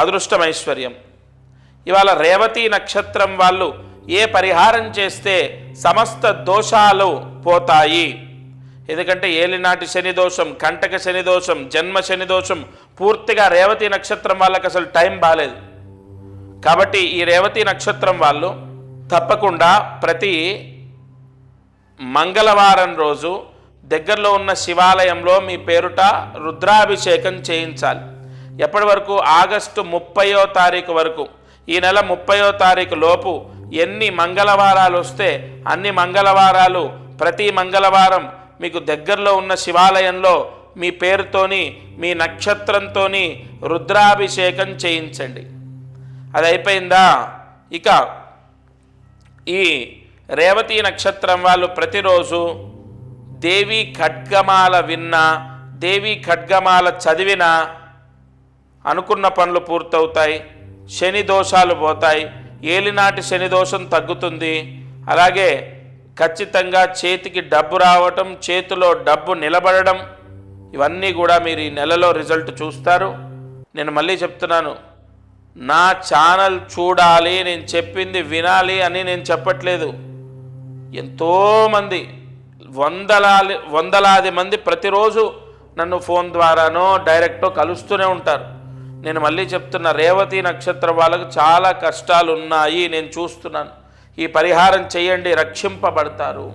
అదృష్టం ఐశ్వర్యం ఇవాళ రేవతి నక్షత్రం వాళ్ళు ఏ పరిహారం చేస్తే సమస్త దోషాలు పోతాయి. ఎందుకంటే ఏలినాటి శని దోషం కంటక శని దోషం జన్మ శని దోషం పూర్తిగా రేవతి నక్షత్రం వాళ్ళకి అసలు టైం బాలేదు. కాబట్టి ఈ రేవతి నక్షత్రం వాళ్ళు తప్పకుండా ప్రతి మంగళవారం రోజు దగ్గరలో ఉన్న శివాలయంలో మీ పేరుట రుద్రాభిషేకం చేయించాలి. ఎప్పటి వరకు? ఆగస్టు ముప్పయో తారీఖు వరకు. ఈ నెల ముప్పయో తారీఖు లోపు ఎన్ని మంగళవారాలు వస్తే అన్ని మంగళవారాలు ప్రతి మంగళవారం మీకు దగ్గరలో ఉన్న శివాలయంలో మీ పేరుతోని మీ నక్షత్రంతోని రుద్రాభిషేకం చేయించండి. అది అయిపోయిందా? ఇక ఈ రేవతి నక్షత్రం వాళ్ళు ప్రతిరోజు దేవి ఖడ్గమాల విన్నా దేవి ఖడ్గమాల చదివినా అనుకున్న పనులు పూర్తవుతాయి శని దోషాలు పోతాయి ఏలినాటి శని దోషం తగ్గుతుంది. అలాగే ఖచ్చితంగా చేతికి డబ్బు రావటం చేతిలో డబ్బు నిలబడడం ఇవన్నీ కూడా మీరు ఈ నెలలో రిజల్ట్ చూస్తారు. నేను మళ్ళీ చెప్తున్నాను నా ఛానల్ చూడాలి నేను చెప్పింది వినాలి అని నేను చెప్పట్లేదు. ఎంతోమంది వందలాది వందలాది మంది ప్రతిరోజు నన్ను ఫోన్ ద్వారానో డైరెక్టో కలుస్తూనే ఉంటారు. నేను మళ్ళీ చెప్తున్న రేవతి నక్షత్రం వాళ్ళకు చాలా కష్టాలు ఉన్నాయి నేను చూస్తున్నాను. ఈ పరిహారం చేయండి రక్షింపబడతారు.